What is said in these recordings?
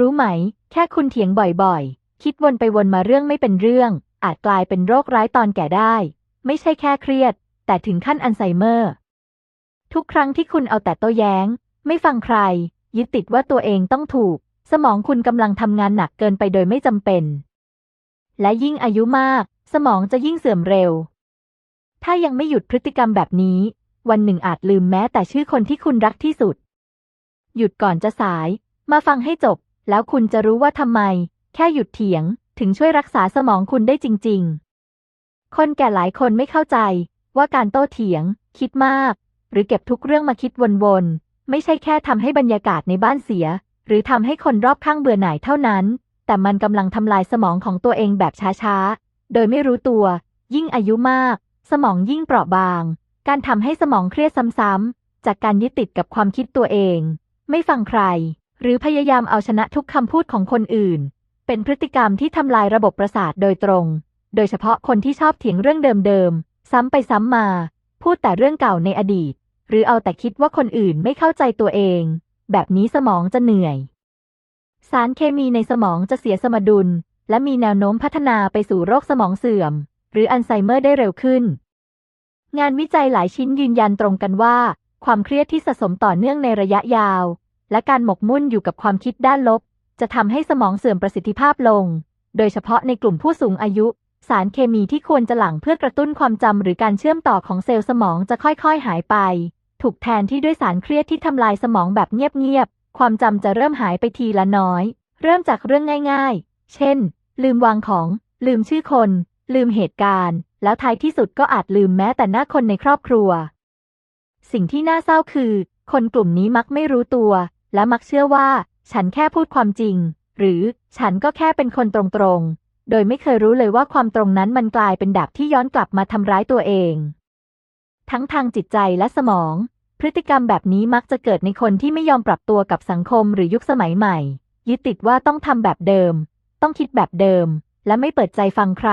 รู้ไหม แค่คุณเถียงบ่อยๆ คิดวนไปวนมาเรื่องไม่เป็นเรื่อง อาจกลายเป็นโรคร้ายตอนแก่ได้ ไม่ใช่แค่เครียด แต่ถึงขั้นอัลไซเมอร์ ทุกครั้งที่คุณเอาแต่โต้แย้ง ไม่ฟังใคร ยึดติดว่าตัวเองต้องถูก สมองคุณกำลังทำงานหนักเกินไปโดยไม่จำเป็น และยิ่งอายุมาก สมองจะยิ่งเสื่อมเร็ว ถ้ายังไม่หยุดพฤติกรรมแบบนี้ วันหนึ่งอาจลืมแม้แต่ชื่อคนที่คุณรักที่สุด หยุดก่อนจะสาย มาฟังให้จบ แล้วคุณจะรู้ว่าทำไม แค่หยุดเถียง ถึงช่วยรักษาสมองคุณได้จริง ๆ คนแก่หลายคนไม่เข้าใจ ว่าการโต้เถียง คิดมาก หรือเก็บทุกเรื่องมาคิดวนๆ ไม่ใช่แค่ทำให้บรรยากาศในบ้านเสีย หรือทำให้คนรอบข้างเบื่อหน่ายเท่านั้น แต่มันกำลังทำลายสมองของตัวเองแบบช้าๆ โดยไม่รู้ตัว ยิ่งอายุมาก สมองยิ่งเปราะบาง การทำให้สมองเครียดซ้ำๆจากการยึดติดกับความคิดตัวเอง ไม่ฟังใคร หรือพยายามเอาชนะทุกคำพูดของคนอื่น เป็นพฤติกรรมที่ทำลายระบบประสาทโดยตรง โดยเฉพาะคนที่ชอบเถียงเรื่องเดิมๆ ซ้ำไปซ้ำมา พูดแต่เรื่องเก่าในอดีต หรือเอาแต่คิดว่าคนอื่นไม่เข้าใจตัวเอง แบบนี้สมองจะเหนื่อย สารเคมีในสมองจะเสียสมดุล และมีแนวโน้มพัฒนาไปสู่โรคสมองเสื่อม หรืออัลไซเมอร์ได้เร็วขึ้น งานวิจัยหลายชิ้นยืนยันตรงกันว่า ความเครียดที่สะสมต่อเนื่องในระยะยาว และการหมกมุ่นอยู่กับความคิดด้านลบ จะทำให้สมองเสื่อมประสิทธิภาพลง โดยเฉพาะในกลุ่มผู้สูงอายุ สารเคมีที่ควรจะหลั่งเพื่อกระตุ้นความจำหรือการเชื่อมต่อของเซลล์สมองจะค่อยๆ หายไป ถูกแทนที่ด้วยสารเครียดที่ทำลายสมองแบบเงียบๆ ความจำจะเริ่มหายไปทีละน้อย เริ่มจากเรื่องง่ายๆ เช่น ลืมวางของ ลืมชื่อคน ลืมเหตุการณ์ แล้วท้ายที่สุดก็อาจลืมแม้แต่หน้าคนในครอบครัว สิ่งที่น่าเศร้าคือ คนกลุ่มนี้มักไม่รู้ตัว และมักเชื่อว่า ฉันแค่พูดความจริง หรือฉันก็แค่เป็นคนตรงๆ โดยไม่เคยรู้เลยว่าความตรงนั้นมันกลายเป็นดาบที่ย้อนกลับมาทำร้ายตัวเอง ทั้งทางจิตใจและสมอง พฤติกรรมแบบนี้มักจะเกิดในคนที่ไม่ยอมปรับตัวกับสังคมหรือยุคสมัยใหม่ ยึดติดว่าต้องทำแบบเดิม ต้องคิดแบบเดิม และไม่เปิดใจฟังใคร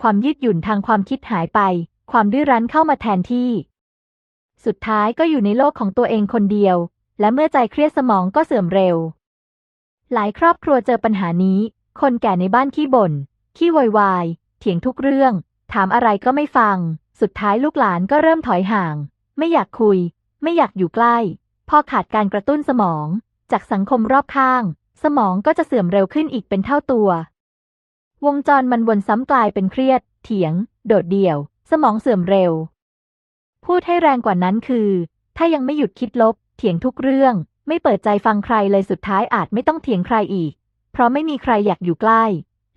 ความยืดหยุ่นทางความคิดหายไป ความดื้อรั้นเข้ามาแทนที่ สุดท้ายก็อยู่ในโลกของตัวเองคนเดียว และเมื่อใจเครียดสมองก็เสื่อมเร็ว หลายครอบครัวเจอปัญหานี้ คนแก่ในบ้านขี้บ่น ขี้โวยวาย เถียงทุกเรื่อง ถามอะไรก็ไม่ฟัง สุดท้ายลูกหลานก็เริ่มถอยห่าง ไม่อยากคุย ไม่อยากอยู่ใกล้ พอขาดการกระตุ้นสมอง จากสังคมรอบข้าง สมองก็จะเสื่อมเร็วขึ้นอีกเป็นเท่าตัว วงจรมันวนซ้ำกลายเป็นเครียด เถียง โดดเดี่ยว สมองเสื่อมเร็ว พูดให้แรงกว่านั้นคือ ถ้ายังไม่หยุดคิดลบ เถียงทุกเรื่อง ไม่เปิดใจฟังใครเลยสุดท้ายอาจไม่ต้องเถียงใครอีก เพราะไม่มีใครอยากอยู่ใกล้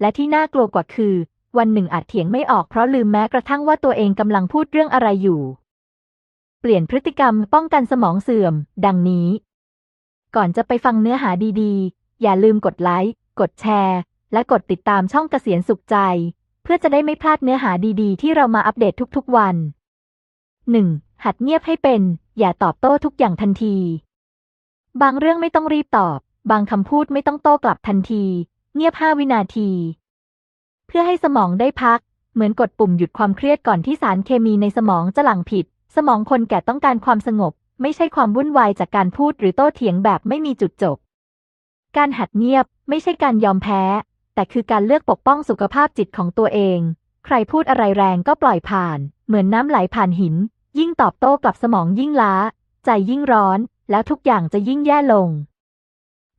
และที่น่ากลัวกว่าคือ วันหนึ่งอาจเถียงไม่ออกเพราะลืมแม้กระทั่งว่าตัวเองกำลังพูดเรื่องอะไรอยู่ เปลี่ยนพฤติกรรมป้องกันสมองเสื่อม ดังนี้ ก่อนจะไปฟังเนื้อหาดีๆ อย่าลืมกดไลค์กดแชร์ และกดติดตามช่องเกษียณสุขใจ เพื่อจะได้ไม่พลาดเนื้อหาดีๆ ที่เรามาอัปเดตทุกๆวัน 1. หัดเงียบให้เป็น อย่าตอบโต้ทุกอย่างทันที บางเรื่องไม่ต้องรีบตอบ บางคำพูดไม่ต้องโต้กลับทันที เงียบห้าวินาที เพื่อให้สมองได้พัก เหมือนกดปุ่มหยุดความเครียดก่อนที่สารเคมีในสมองจะหลั่งผิด สมองคนแก่ต้องการความสงบ ไม่ใช่ความวุ่นวายจากการพูดหรือโต้เถียงแบบไม่มีจุดจบ การหัดเงียบไม่ใช่การยอมแพ้ แต่คือการเลือกปกป้องสุขภาพจิตของตัวเอง ใครพูดอะไรแรงก็ปล่อยผ่าน เหมือนน้ำไหลผ่านหิน ยิ่งตอบโต้กลับสมองยิ่งล้า ใจยิ่งร้อน แล้วทุกอย่างจะยิ่งแย่ลง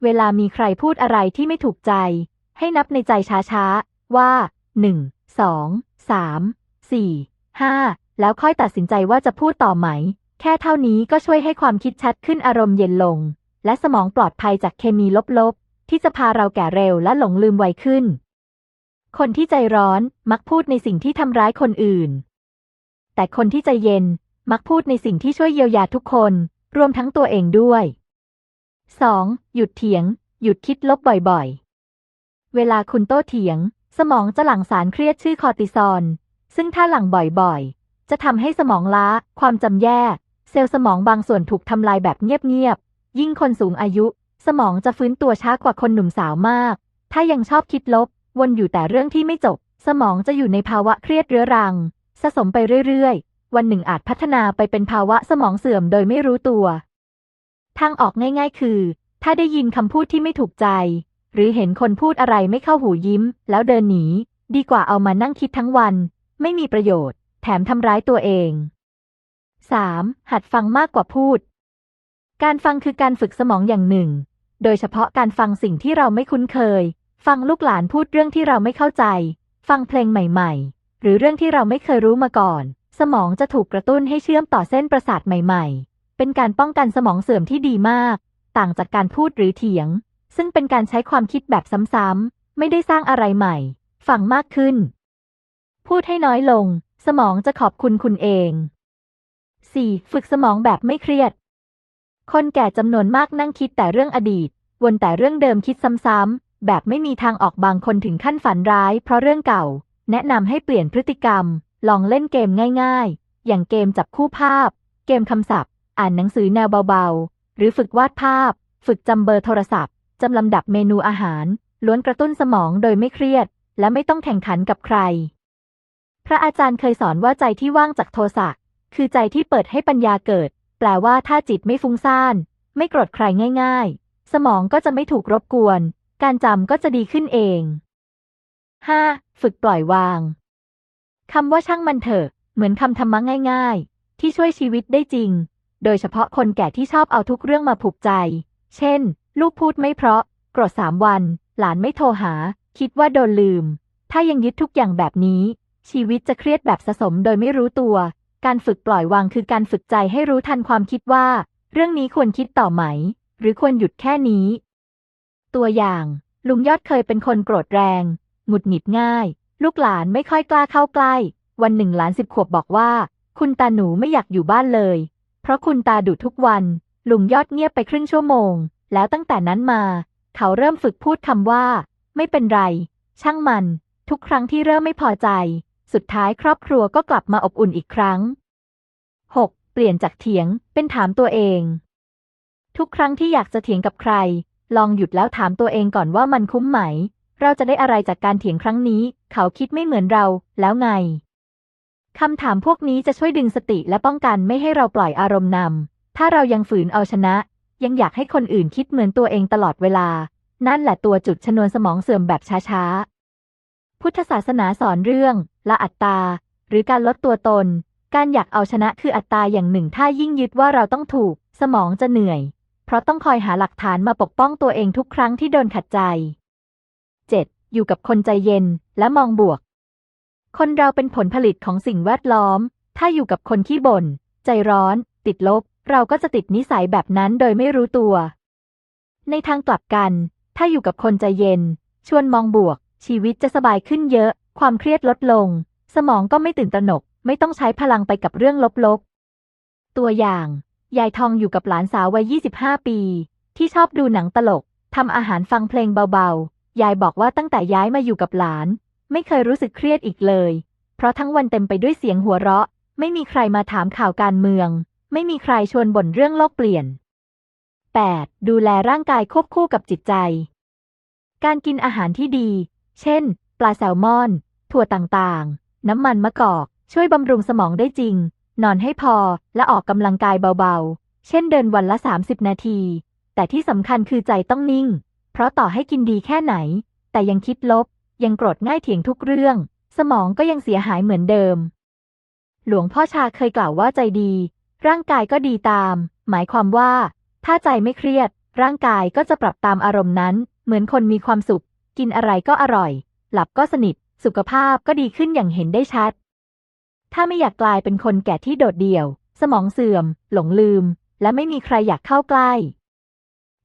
เวลามีใครพูดอะไรที่ไม่ถูกใจ ให้นับในใจช้าๆ ว่า1 2 3 4 5แล้วค่อยตัดสินใจว่าจะพูดต่อไหม แค่เท่านี้ก็ช่วยให้ความคิดชัดขึ้นอารมณ์เย็นลง และสมองปลอดภัยจากเคมีลบๆ ที่จะพาเราแก่เร็วและหลงลืมไวขึ้น คนที่ใจร้อนมักพูดในสิ่งที่ทำร้ายคนอื่น แต่คนที่ใจเย็น มักพูดในสิ่งที่ช่วยเยียวยาทุกคน รวมทั้งตัวเองด้วย 2. หยุดเถียง หยุดคิดลบบ่อยๆ เวลาคุณโต้เถียง สมองจะหลั่งสารเครียดชื่อคอร์ติซอล ซึ่งถ้าหลั่งบ่อยๆ จะทำให้สมองล้า ความจำแย่ เซลล์สมองบางส่วนถูกทำลายแบบเงียบๆ ยิ่งคนสูงอายุ สมองจะฟื้นตัวช้ากว่าคนหนุ่มสาวมาก ถ้ายังชอบคิดลบ วนอยู่แต่เรื่องที่ไม่จบ สมองจะอยู่ในภาวะเครียดเรื้อรัง สะสมไปเรื่อยๆ วันหนึ่งอาจพัฒนาไปเป็นภาวะสมองเสื่อมโดยไม่รู้ตัว ทางออกง่ายๆ คือ ถ้าได้ยินคำพูดที่ไม่ถูกใจ หรือเห็นคนพูดอะไรไม่เข้าหูยิ้ม แล้วเดินหนี ดีกว่าเอามานั่งคิดทั้งวัน ไม่มีประโยชน์ แถมทำร้ายตัวเอง 3. หัดฟังมากกว่าพูด การฟังคือการฝึกสมองอย่างหนึ่ง โดยเฉพาะการฟังสิ่งที่เราไม่คุ้นเคย ฟังลูกหลานพูดเรื่องที่เราไม่เข้าใจ ฟังเพลงใหม่ ๆ หรือเรื่องที่เราไม่เคยรู้มาก่อน สมองจะถูกกระตุ้นให้เชื่อมต่อเส้นประสาทใหม่ ๆ เป็นการป้องกันสมองเสื่อมที่ดีมาก ต่างจากการพูดหรือเถียง ซึ่งเป็นการใช้ความคิดแบบซ้ำๆ ไม่ได้สร้างอะไรใหม่ ฟังมากขึ้น พูดให้น้อยลง สมองจะขอบคุณคุณเอง 4. ฝึกสมองแบบไม่เครียด คนแก่จำนวนมากนั่งคิดแต่เรื่องอดีต วนแต่เรื่องเดิมคิดซ้ำๆ แบบไม่มีทางออกบางคนถึงขั้นฝันร้าย เพราะเรื่องเก่า แนะนำให้เปลี่ยนพฤติกรรม ลองเล่นเกมง่ายๆ อย่างเกมจับคู่ภาพ เกมคำศัพท์ อ่านหนังสือแนวเบาๆ หรือฝึกวาดภาพ ฝึกจำเบอร์โทรศัพท์จำลำดับเมนูอาหาร ล้วนกระตุ้นสมองโดยไม่เครียด และไม่ต้องแข่งขันกับใคร พระอาจารย์เคยสอนว่าใจที่ว่างจากโทสะคือใจที่เปิดให้ปัญญาเกิด แปลว่าถ้าจิตไม่ฟุ้งซ่าน ไม่โกรธใครง่าย ๆ สมองก็จะไม่ถูกรบกวน การจำก็จะดีขึ้นเอง 5. ฝึกปล่อยวาง คำว่าช่างมันเถอะ เหมือนคำธรรมะง่าย ๆ ที่ช่วยชีวิตได้จริง โดยเฉพาะคนแก่ที่ชอบเอาทุกเรื่องมาผูกใจ เช่น ลูกพูดไม่เพราะ โกรธสามวัน หลานไม่โทรหา คิดว่าโดนลืม ถ้ายังยึดทุกอย่างแบบนี้ ชีวิตจะเครียดแบบสะสมโดยไม่รู้ตัว การฝึกปล่อยวางคือการฝึกใจให้รู้ทันความคิดว่า เรื่องนี้ควรคิดต่อไหม หรือควรหยุดแค่นี้ ตัวอย่าง ลุงยอดเคยเป็นคนโกรธแรง หงุดหงิดง่าย ลูกหลานไม่ค่อยกล้าเข้าใกล้ วันหนึ่งหลานสิบขวบบอกว่า คุณตาหนูไม่อยากอยู่บ้านเลย เพราะคุณตาดุทุกวัน ลุงยอดเงียบไปครึ่งชั่วโมง แล้วตั้งแต่นั้นมา เขาเริ่มฝึกพูดคำว่า ไม่เป็นไร ช่างมัน ทุกครั้งที่เริ่มไม่พอใจ สุดท้ายครอบครัวก็กลับมาอบอุ่นอีกครั้ง 6. เปลี่ยนจากเถียงเป็นถามตัวเอง ทุกครั้งที่อยากจะเถียงกับใคร ลองหยุดแล้วถามตัวเองก่อนว่ามันคุ้มไหม เราจะได้อะไรจากการเถียงครั้งนี้ เขาคิดไม่เหมือนเรา แล้วไง คำถามพวกนี้จะช่วยดึงสติและป้องกันไม่ให้เราปล่อยอารมณ์นำ ถ้าเรายังฝืนเอาชนะ ยังอยากให้คนอื่นคิดเหมือนตัวเองตลอดเวลา นั่นแหละตัวจุดชนวนสมองเสื่อมแบบช้าๆ พุทธศาสนาสอนเรื่อง ละอัตตา หรือการลดตัวตน การอยากเอาชนะคืออัตตาอย่างหนึ่ง ถ้ายิ่งยึดว่าเราต้องถูก สมองจะเหนื่อย เพราะต้องคอยหาหลักฐานมาปกป้องตัวเองทุกครั้งที่โดนขัดใจ 7. อยู่กับคนใจเย็นและมองบวก คนเราเป็นผลผลิตของสิ่งแวดล้อม ถ้าอยู่กับคนขี้บ่น ใจร้อน ติดลบ เราก็จะติดนิสัยแบบนั้นโดยไม่รู้ตัว ในทางกลับกัน ถ้าอยู่กับคนใจเย็น ชวนมองบวก ชีวิตจะสบายขึ้นเยอะ ความเครียดลดลง สมองก็ไม่ตื่นตระหนก ไม่ต้องใช้พลังไปกับเรื่องลบๆ ตัวอย่าง ยายทองอยู่กับหลานสาววัย 25 ปี ที่ชอบดูหนังตลกทำอาหารฟังเพลงเบาๆ ยายบอกว่าตั้งแต่ย้ายมาอยู่กับหลาน ไม่เคยรู้สึกเครียดอีกเลย เพราะทั้งวันเต็มไปด้วยเสียงหัวเราะ ไม่มีใครมาถามข่าวการเมือง ไม่มีใครชวนบ่นเรื่องโลกเปลี่ยน 8. ดูแลร่างกายควบคู่กับจิตใจ การกินอาหารที่ดี เช่น ปลาแซลมอน ถั่วต่างๆ น้ำมันมะกอก ช่วยบำรุงสมองได้จริง นอนให้พอ และออกกำลังกายเบาๆ เช่นเดินวันละ 30 นาที แต่ที่สำคัญคือใจต้องนิ่ง ราะต่อให้กินดีแค่ไหน แต่ยังคิดลบ ยังโกรธง่ายเถียงทุกเรื่อง สมองก็ยังเสียหายเหมือนเดิม หลวงพ่อชาเคยกล่าวว่าใจดี ร่างกายก็ดีตาม หมายความว่า ถ้าใจไม่เครียด ร่างกายก็จะปรับตามอารมณ์นั้น เหมือนคนมีความสุข กินอะไรก็อร่อย หลับก็สนิท สุขภาพก็ดีขึ้นอย่างเห็นได้ชัด ถ้าไม่อยากกลายเป็นคนแก่ที่โดดเดี่ยว สมองเสื่อม หลงลืม และไม่มีใครอยากเข้าใกล้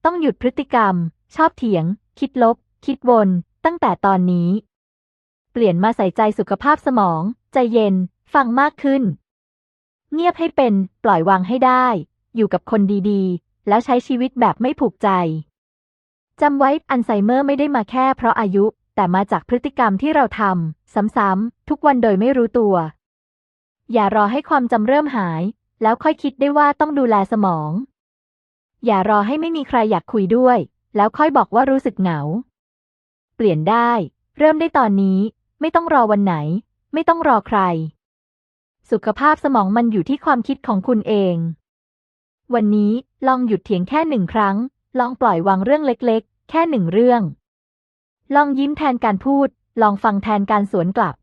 ต้องหยุดพฤติกรรม ชอบเถียง คิดลบ คิดวน ตั้งแต่ตอนนี้ เปลี่ยนมาใส่ใจสุขภาพสมอง ใจเย็น ฟังมากขึ้น เงียบให้เป็น ปล่อยวางให้ได้ อยู่กับคนดีๆ แล้วใช้ชีวิตแบบไม่ผูกใจจำไว้อัลไซเมอร์ไม่ได้มาแค่เพราะอายุ แต่มาจากพฤติกรรมที่เราทำซ้ำๆทุกวันโดยไม่รู้ตัว อย่ารอให้ความจำเริ่มหาย แล้วค่อยคิดได้ว่าต้องดูแลสมอง อย่ารอให้ไม่มีใครอยากคุยด้วย แล้วค่อยบอกว่ารู้สึกเหงา เปลี่ยนได้ เริ่มได้ตอนนี้ ไม่ต้องรอวันไหน ไม่ต้องรอใคร สุขภาพสมองมันอยู่ที่ความคิดของคุณเอง วันนี้ลองหยุดเถียงแค่หนึ่งครั้ง ลองปล่อยวางเรื่องเล็กๆ แค่หนึ่งเรื่อง ลองยิ้มแทนการพูด ลองฟังแทนการสวนกลับ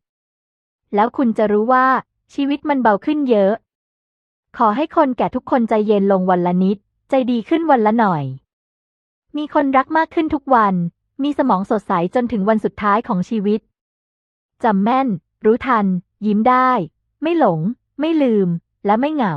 แล้วคุณจะรู้ว่า ชีวิตมันเบาขึ้นเยอะ ขอให้คนแก่ทุกคนใจเย็นลงวันละนิด ใจดีขึ้นวันละหน่อย มีคนรักมากขึ้นทุกวัน มีสมองสดใสจนถึงวันสุดท้ายของชีวิต จำแม่น รู้ทัน ยิ้มได้ ไม่หลง ไม่ลืม และไม่เหงา